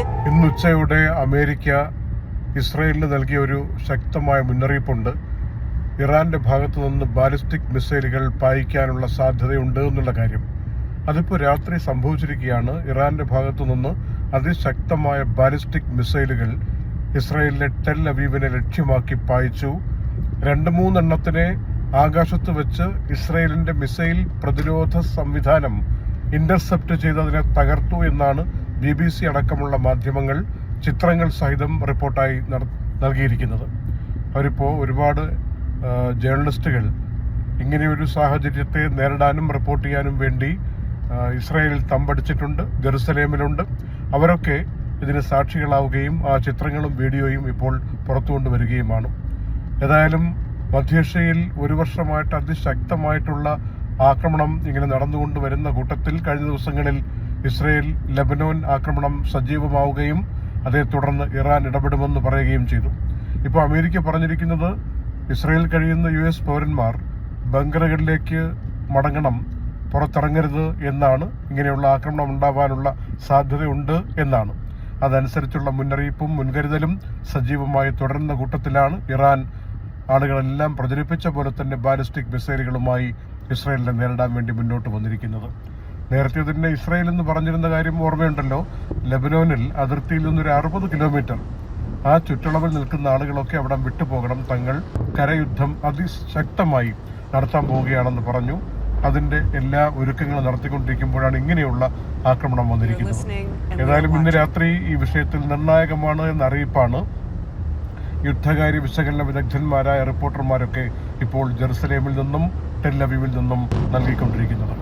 ഇന്ന് ഉച്ചയോടെ അമേരിക്ക ഇസ്രയേലിന് നൽകിയ ഒരു ശക്തമായ മുന്നറിയിപ്പുണ്ട്. ഇറാന്റെ ഭാഗത്തു നിന്ന് ബാലിസ്റ്റിക് മിസൈലുകൾ പായിക്കാനുള്ള സാധ്യതയുണ്ട് എന്നുള്ള കാര്യം. അതിപ്പോൾ രാത്രി സംഭവിച്ചിരിക്കുകയാണ്. ഇറാന്റെ ഭാഗത്തു നിന്ന് അതിശക്തമായ ബാലിസ്റ്റിക് മിസൈലുകൾ ഇസ്രയേലിലെ ടെൽ അവീവിനെ ലക്ഷ്യമാക്കി പായിച്ചു. രണ്ട് മൂന്നെണ്ണത്തിനെ ആകാശത്ത് വെച്ച് ഇസ്രയേലിന്റെ മിസൈൽ പ്രതിരോധ സംവിധാനം ഇന്റർസെപ്റ്റ് ചെയ്തതിനെ തകർത്തു എന്നാണ് ബി ബി സി അടക്കമുള്ള മാധ്യമങ്ങൾ ചിത്രങ്ങൾ സഹിതം റിപ്പോർട്ടായി നൽകിയിരിക്കുന്നത്. അവരിപ്പോൾ ഒരുപാട് ജേർണലിസ്റ്റുകൾ ഇങ്ങനെയൊരു സാഹചര്യത്തെ നേരിടാനും റിപ്പോർട്ട് ചെയ്യാനും വേണ്ടി ഇസ്രയേലിൽ ഇസ്രായേലിൽ തമ്പടിച്ചിട്ടുണ്ട് ജെറുസലേമിലുണ്ട്. അവരൊക്കെ ഇതിന് സാക്ഷികളാവുകയും ആ ചിത്രങ്ങളും വീഡിയോയും ഇപ്പോൾ പുറത്തു കൊണ്ടുവരികയുമാണ് ഏതായാലും മധ്യേഷ്യയിൽ ഒരു വർഷമായിട്ട് അതിശക്തമായിട്ടുള്ള ആക്രമണം ഇങ്ങനെ നടന്നുകൊണ്ട് വരുന്ന കൂട്ടത്തിൽ കഴിഞ്ഞ ദിവസങ്ങളിൽ ഇസ്രയേൽ ലബനോൻ ആക്രമണം സജീവമാവുകയും അതേ തുടർന്ന് ഇറാൻ ഇടപെടുമെന്ന് പറയുകയും ചെയ്തു. ഇപ്പോൾ അമേരിക്ക പറഞ്ഞിരിക്കുന്നത് ഇസ്രയേൽ കഴിയുന്ന യു എസ് പൗരന്മാർ ബങ്കറുകളിലേക്ക് മടങ്ങണം പുറത്തിറങ്ങരുത് എന്നാണ്. ഇങ്ങനെയുള്ള ആക്രമണം ഉണ്ടാവാനുള്ള സാധ്യതയുണ്ട് എന്നാണ്. അതനുസരിച്ചുള്ള മുന്നറിയിപ്പും മുൻകരുതലും സജീവമായി തുടരുന്ന കൂട്ടത്തിലാണ് ഇറാൻ ആളുകളെല്ലാം പ്രചരിപ്പിച്ച പോലെ തന്നെ ബാലിസ്റ്റിക് മിസൈലുകളുമായി ഇസ്രയേലിനെ നേരിടാൻ വേണ്ടി മുന്നോട്ട് വന്നിരിക്കുന്നത്. നേരത്തെ തന്നെ ഇസ്രായേൽ എന്ന് പറഞ്ഞിരുന്ന കാര്യം ഓർമ്മയുണ്ടല്ലോ. ലബനോനിൽ അതിർത്തിയിൽ നിന്നൊരു അറുപത് കിലോമീറ്റർ. ആ ചുറ്റളവിൽ നിൽക്കുന്ന ആളുകളൊക്കെ അവിടെ വിട്ടുപോകണം. തങ്ങൾ കരയുദ്ധം അതിശക്തമായി നടത്താൻ പോവുകയാണെന്ന് പറഞ്ഞു. അതിന്റെ എല്ലാ ഒരുക്കങ്ങളും നടത്തിക്കൊണ്ടിരിക്കുമ്പോഴാണ് ഇങ്ങനെയുള്ള ആക്രമണം വന്നിരിക്കുന്നത്. ഏതായാലും ഇന്ന് രാത്രി ഈ വിഷയത്തിൽ നിർണായകമാണ് എന്ന അറിയിപ്പാണ് യുദ്ധകാര്യ വിശകലന വിദഗ്ധന്മാരായ റിപ്പോർട്ടർമാരൊക്കെ ഇപ്പോൾ ജെറുസലേമിൽ നിന്നും ടെല്ലവീവിൽ നിന്നും നൽകിക്കൊണ്ടിരിക്കുന്നത്.